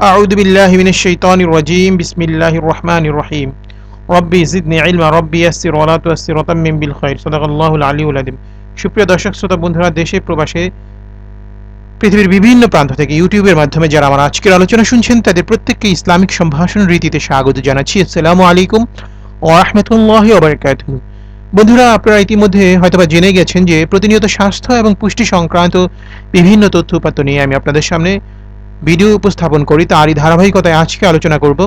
أعوذ بالله من الشيطان الرجيم بسم الله الرحمن الرحيم ربي زدني علما ربي يسر ولا تؤسر وتمم بالخير صدق الله العلي العظيم সুপ্রিয় দর্শক শ্রোতা বন্ধুরা দেশে প্রবাসে পৃথিবীর বিভিন্ন প্রান্ত থেকে ইউটিউবের মাধ্যমে যারা আমার আজকের আলোচনা শুনছেন তাদের প্রত্যেককে ইসলামিক সম্ভাষণ রীতিতে স্বাগত জানাচ্ছি আসসালামু আলাইকুম ও রহমতুল্লাহ ওবরাকাতুহু বন্ধুরা আপনারা ইতিমধ্যে হয়তোবা জেনে গেছেন যে প্রতিনিয়ত স্বাস্থ্য এবং পুষ্টি সংক্রান্ত বিভিন্ন তথ্য উপাত্ত নিয়ে আমি আপনাদের সামনে ভিডিও উপস্থাপন করি, তারই ধারাবাহিকতায় আজকে আলোচনা করব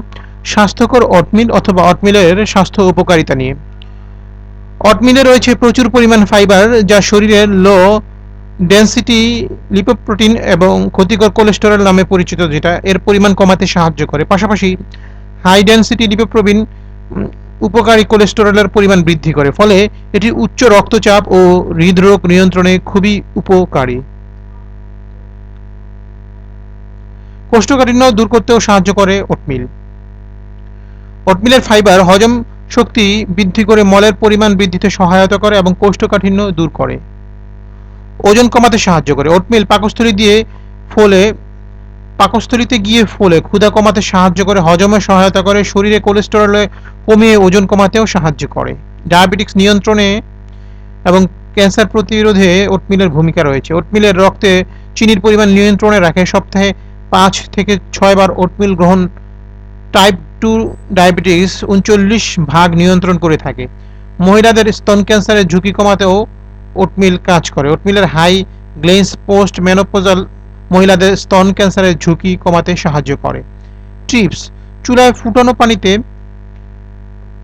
স্বাস্থ্যকর অটমিল অথবা অটমিলের স্বাস্থ্য উপকারিতা নিয়ে। অটমিলে রয়েছে প্রচুর পরিমাণ ফাইবার যা শরীরের লো ডেন্সিটি, লিপোপ্রোটিন এবং ক্ষতিকর কোলেস্টেরল নামে পরিচিত, যেটা এর পরিমাণ কমাতে সাহায্য করে। পাশাপাশি হাই ডেন্সিটি লিপোপ্রোটিন উপকারী কোলেস্টেরলের পরিমাণ বৃদ্ধি করে, ফলে এটি উচ্চ রক্তচাপ ও হৃদরোগ নিয়ন্ত্রণে খুবই উপকারী। কোষ্ঠকাঠিন্য দূর করতেও সাহায্য করে ওটমিল। ওটমিলের ফাইবার হজম শক্তি বৃদ্ধি করে মলের পরিমাণ বৃদ্ধিতে সহায়তা করে এবং কোষ্ঠকাঠিন্য দূর করে। ওজন কমাতে সাহায্য করে। ওটমিল পাকস্থলী দিয়ে ফলে, পাকস্থলীতে গিয়ে ফলে ক্ষুধা কমাতে সাহায্য করে, হজমে সহায়তা করে, শরীরে কোলেস্টেরল কমিয়ে ওজন কমাতেও সাহায্য করে। ডায়াবেটিক্স নিয়ন্ত্রণে এবং ক্যান্সার প্রতিরোধে ওটমিলের ভূমিকা রয়েছে। ওটমিলের রক্তে চিনির পরিমাণ নিয়ন্ত্রণে রাখে। সপ্তাহে পাঁচ থেকে ছয় বার ওটমিল গ্রহণ টাইপ টু ডায়াবেটিস উনচল্লিশ ভাগ নিয়ন্ত্রণ করে থাকে। মহিলাদের স্তন ক্যান্সারের ঝুঁকি কমাতেও ওটমিল কাজ করে। ওটমিলের হাই গ্লেন্স পোস্ট মেনোপোজাল মহিলাদের স্তন ক্যান্সারের ঝুঁকি কমাতে সাহায্য করে। টিপস চুলায় ফুটানো পানিতে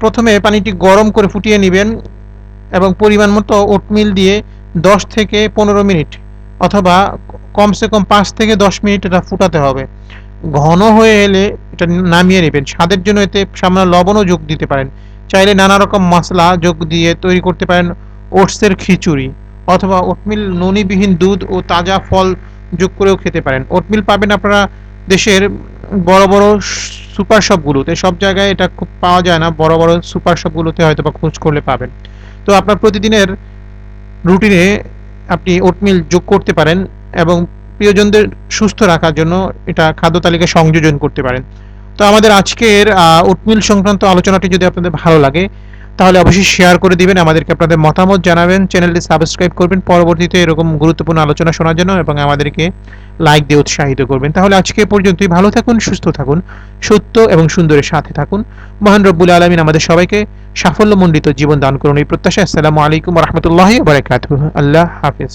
প্রথমে পানিটি গরম করে ফুটিয়ে নেবেন এবং পরিমাণ মতো ওটমিল দিয়ে দশ থেকে পনেরো মিনিট অথবা কমসে কম পাঁচ থেকে দশ মিনিট এটা ফুটাতে হবে। ঘন হয়ে এলে এটা নামিয়ে নেবেন। স্বাদের জন্য এতে সামান্য লবণও যোগ দিতে পারেন। চাইলে নানা রকম মশলা যোগ দিয়ে তৈরি করতে পারেন ওটসের খিচুড়ি অথবা ওটমিল ননিবিহীন দুধ ও তাজা ফল যোগ করেও খেতে পারেন। ওটমিল পাবেন আপনারা দেশের বড় বড় সুপার শপগুলোতে। সব জায়গায় এটা খুব পাওয়া যায় না। বড় বড় সুপার শপগুলোতে হয়তো বা খোঁজ করলে পাবেন। তো আপনার প্রতিদিনের রুটিনে আপনি ওটমিল যোগ করতে পারেন। এবং প্রিয়জনদের সুস্থ রাখার জন্য এটা খাদ্য তালিকায় সংযোজন করতে পারেন। তো আমাদের আজকের ওটমিল সংক্রান্ত আলোচনাটি যদি আপনাদের ভালো লাগে, তাহলে অবশ্যই শেয়ার করে দিবেন, আমাদেরকে আপনাদের মতামত জানাবেন, চ্যানেলটি সাবস্ক্রাইব করবেন, পরবর্তীতে এরকম গুরুত্বপূর্ণ আলোচনা শোনার জন্য এবং আমাদেরকে লাইক দিয়ে উৎসাহিত করবেন। তাহলে আজকে পর্যন্তই, ভালো থাকুন, সুস্থ থাকুন, সত্য এবং সুন্দরের সাথে থাকুন। মহান রব্বুল আলমিন আমাদের সবাইকে সাফল্যমণ্ডিত জীবন দান করুন এই প্রত্যাশা আসসালামু আলাইকুম রহমতুল্লাহ আল্লাহ হাফিজ।